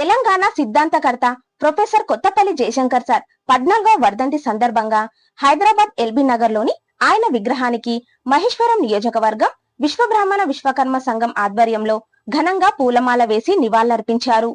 తెలంగాణ సిద్ధాంతకర్త professor Kothapalli Jayashankar sir పద్నాలుగో వర్ధంతి సందర్భంగా హైదరాబాద్ ఎల్బీ నగర్లోని ఆయన విగ్రహానికి మహేశ్వరం నియోజకవర్గం విశ్వబ్రాహ్మణ విశ్వకర్మ సంఘం ఆధ్వర్యంలో ఘనంగా పూలమాల వేసి నివాళులర్పించారు.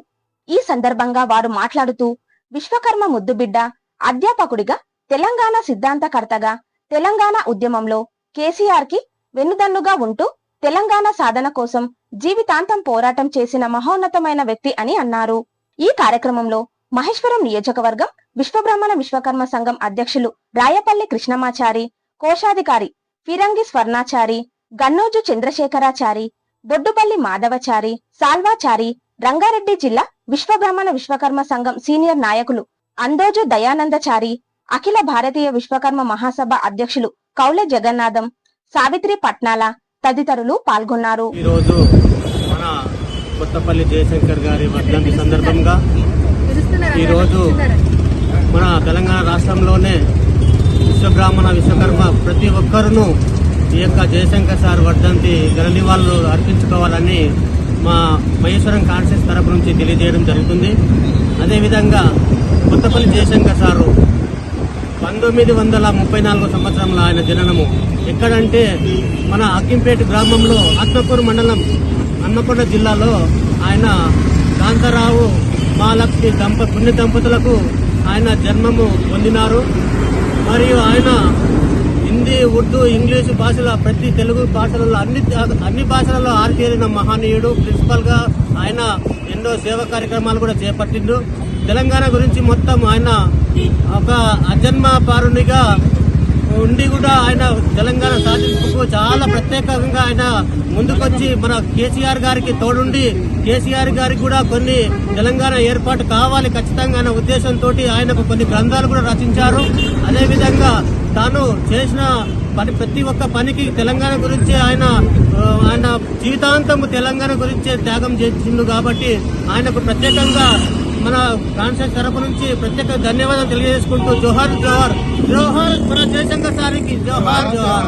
ఈ సందర్భంగా వారు మాట్లాడుతూ విశ్వకర్మ ముద్దుబిడ్డ అధ్యాపకుడిగా తెలంగాణ సిద్ధాంతకర్తగా తెలంగాణ ఉద్యమంలో కేసీఆర్కి వెన్నుదన్నుగా ఉంటూ తెలంగాణ సాధన కోసం జీవితాంతం పోరాటం చేసిన మహోన్నతమైన వ్యక్తి అని అన్నారు. ఈ కార్యక్రమంలో మహేశ్వరం నియోజకవర్గం విశ్వబ్రహ్మణ విశ్వకర్మ సంఘం అధ్యక్షులు రాయపల్లి కృష్ణమాచారి కోశాధికారి ఫిరంగి స్వర్ణాచారి గన్నోజు చంద్రశేఖరాచారి బొడ్డుపల్లి మాధవచారి సాల్వాచారి రంగారెడ్డి జిల్లా విశ్వబ్రహ్మణ విశ్వకర్మ సంఘం సీనియర్ నాయకులు అందోజు దయానందచారి అఖిల భారతీయ విశ్వకర్మ మహాసభ అధ్యక్షులు కౌలె జగన్నాథం సావిత్రి పట్నాల తదితరులు పాల్గొన్నారు. ఈరోజు మన కొత్తపల్లి జయశంకర్ గారి వర్ధంతి సందర్భంగా ఈరోజు మన తెలంగాణ రాష్ట్రంలోనే విశ్వబ్రాహ్మణ విశ్వకర్మ ప్రతి ఒక్కరును ఈ యొక్క జయశంకర్ సార్ వర్ధంతి ఘన వాళ్ళు అర్పించుకోవాలని మా మహేశ్వరం కాన్షియస్ తరపు నుంచి తెలియజేయడం జరుగుతుంది. అదేవిధంగా కొత్తపల్లి జయశంకర్ సారు పంతొమ్మిది వందల ముప్పై నాలుగో సంవత్సరంలో ఆయన జననము ఎక్కడంటే మన అక్కింపేట గ్రామంలో ఆత్మకూరు మండలం అన్నకొండ జిల్లాలో ఆయన కాంతారావు మహాలక్ష్మి దంప పుణ్య దంపతులకు ఆయన జన్మము పొందినారు. మరియు ఆయన హిందీ ఉర్దూ ఇంగ్లీషు భాషల ప్రతి తెలుగు భాషలలో అన్ని అన్ని భాషలలో ఆరితేరిన మహనీయుడు. ప్రిన్సిపల్గా ఆయన ఎన్నో సేవా కార్యక్రమాలు కూడా చేపట్టిండు. తెలంగాణ గురించి మొత్తం ఆయన ఒక అజన్మ పారునిగా ఉండి కూడా ఆయన తెలంగాణ సాధింపుకు చాలా ప్రత్యేకంగా ఆయన ముందుకొచ్చి మన కేసీఆర్ గారికి తోడుండి కేసీఆర్ గారికి కూడా కొన్ని తెలంగాణ ఏర్పాటు కావాలి ఖచ్చితంగా అనే ఉద్దేశంతో ఆయనకు కొన్ని గ్రంథాలు కూడా రచించారు. అదేవిధంగా తాను చేసిన పని ప్రతి ఒక్క పనికి తెలంగాణ గురించి ఆయన ఆయన జీవితాంతం తెలంగాణ గురించే త్యాగం చేసిండు కాబట్టి ఆయనకు ప్రత్యేకంగా మన కాన్సెన్స్ తరపు నుంచి ప్రత్యేక ధన్యవాదాలు తెలియజేసుకుంటూ జోహార్ జోహార్. జోహార్ మన జయశంకర్ సారికి జోహార్ జోహార్.